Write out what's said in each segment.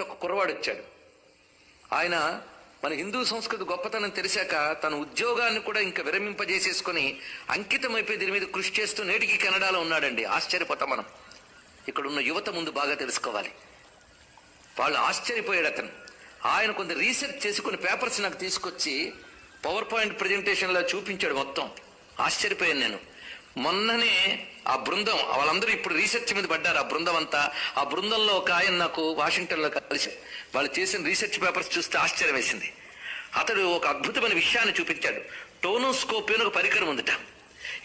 ఒక కుర్రవాడు వచ్చాడు. ఆయన మన హిందూ సంస్కృతి గొప్పతనం తెలిసాక తన ఉద్యోగాన్ని కూడా ఇంకా విరమింపజేసేసుకుని అంకితమైపోయి దీని మీద కృషి చేస్తూ నేటికి కెనడాలో ఉన్నాడండి. ఆశ్చర్యపోతాం మనం. ఇక్కడ ఉన్న యువత ముందు బాగా తెలుసుకోవాలి. వాళ్ళు ఆశ్చర్యపోయాడు అతను. ఆయన కొంత రీసెర్చ్ చేసి కొన్ని పేపర్స్ నాకు తీసుకొచ్చి పవర్ పాయింట్ ప్రజెంటేషన్లో చూపించాడు మొత్తం. ఆశ్చర్యపోయాను నేను. మొన్ననే ఆ బృందం వాళ్ళందరూ ఇప్పుడు రీసెర్చ్ మీద పడ్డారు ఆ బృందం అంతా ఆ బృందంలో ఒక ఆయన నాకు వాషింగ్టన్లో కలిసి వాళ్ళు చేసిన రీసెర్చ్ పేపర్స్ చూస్తే ఆశ్చర్యం వేసింది. అతడు ఒక అద్భుతమైన విషయాన్ని చూపించాడు. టోనోస్కోపీ అని ఒక పరికరం ఉందిట.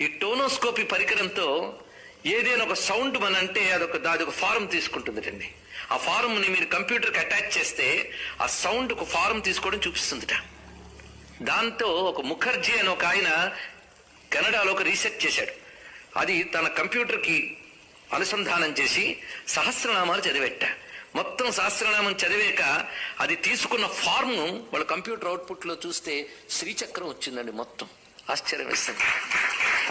ఈ టోనోస్కోపీ పరికరంతో ఏదైనా ఒక సౌండ్ మన అంటే అదొక దాది ఒక ఫారం తీసుకుంటుందిటండి. ఆ ఫారంని మీరు కంప్యూటర్కి అటాచ్ చేస్తే ఆ సౌండ్ ఒక ఫారం తీసుకోవడం చూపిస్తుందిట. దాంతో ఒక ముఖర్జీ అని ఒక ఆయన కెనడాలో ఒక రీసెర్చ్ చేశాడు. అది తన కంప్యూటర్కి అనుసంధానం చేసి సహస్రనామాలు చదివేట. మొత్తం సహస్రనామం చదివాక అది తీసుకున్న ఫార్మ్ను వాళ్ళ కంప్యూటర్ అవుట్పుట్లో చూస్తే శ్రీచక్రం వచ్చిందండి మొత్తం. ఆశ్చర్యం వేస్తుంది.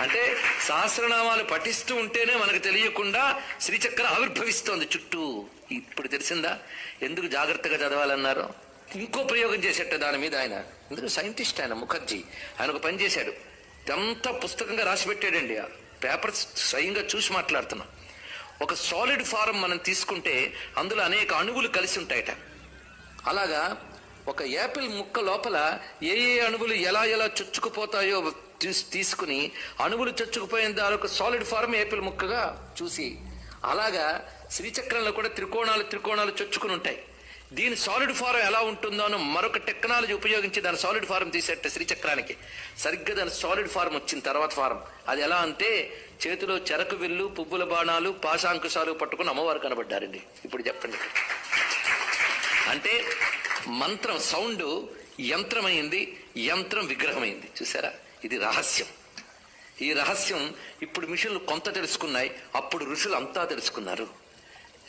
అంటే సహస్రనామాలు పఠిస్తూ ఉంటేనే మనకు తెలియకుండా శ్రీచక్రం ఆవిర్భవిస్తోంది చుట్టూ. ఇప్పుడు తెలిసిందా? ఎందుకు జాగ్రత్తగా చదవాలన్నారు? ఇంకో ప్రయోగం చేసేట దాని మీద ఆయన. ఎందుకు సైంటిస్ట్ ఆయన ముఖర్జీ. ఆయన ఒక పని చేశాడు. ఇదంతా పుస్తకంగా రాసి పెట్టాడండి. పేపర్స్ స్వయంగా చూసి మాట్లాడుతున్నాం. ఒక సాలిడ్ ఫారం మనం తీసుకుంటే అందులో అనేక అణువులు కలిసి ఉంటాయట. అలాగా ఒక యాపిల్ ముక్క లోపల ఏ ఏ అణువులు ఎలా ఎలా చొచ్చుకుపోతాయో తీసుకుని అణువులు చొచ్చుకుపోయిన దాని ఒక సాలిడ్ ఫారం యాపిల్ ముక్కగా చూసి అలాగా శ్రీచక్రంలో కూడా త్రికోణాలు త్రికోణాలు చొచ్చుకుని ఉంటాయి. దీని సాలిడ్ ఫారం ఎలా ఉంటుందో అని మరొక టెక్నాలజీ ఉపయోగించి దాని సాలిడ్ ఫారం తీసేట శ్రీచక్రానికి. సరిగ్గా దాని సాలిడ్ ఫారం వచ్చిన తర్వాత ఫారం. అది ఎలా అంటే చేతిలో చెరకు విల్లు పువ్వుల బాణాలు పాశాంకుశాలు పట్టుకుని అమ్మవారు కనబడ్డారండి. ఇప్పుడు చెప్పండి. అంటే మంత్రం సౌండ్ యంత్రమైంది యంత్రం విగ్రహమైంది. చూసారా? ఇది రహస్యం. ఈ రహస్యం ఇప్పుడు మిషన్లు కొంత తెలుసుకున్నాయి అప్పుడు ఋషులు అంతా తెలుసుకున్నారు.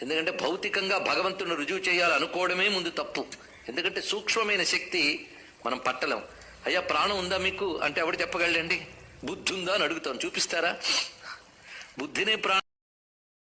ఎందుకంటే భౌతికంగా భగవంతుని రుజువు చేయాలనుకోవడమే ముందు తప్పు. ఎందుకంటే సూక్ష్మమైన శక్తి మనం పట్టలేం. అయ్యా ప్రాణం ఉందా మీకు? అంటే ఎవడు చెప్పగలండి బుద్ధి ఉందా అని అడుగుతాం చూపిస్తారా? బుద్ధినే ప్రాణం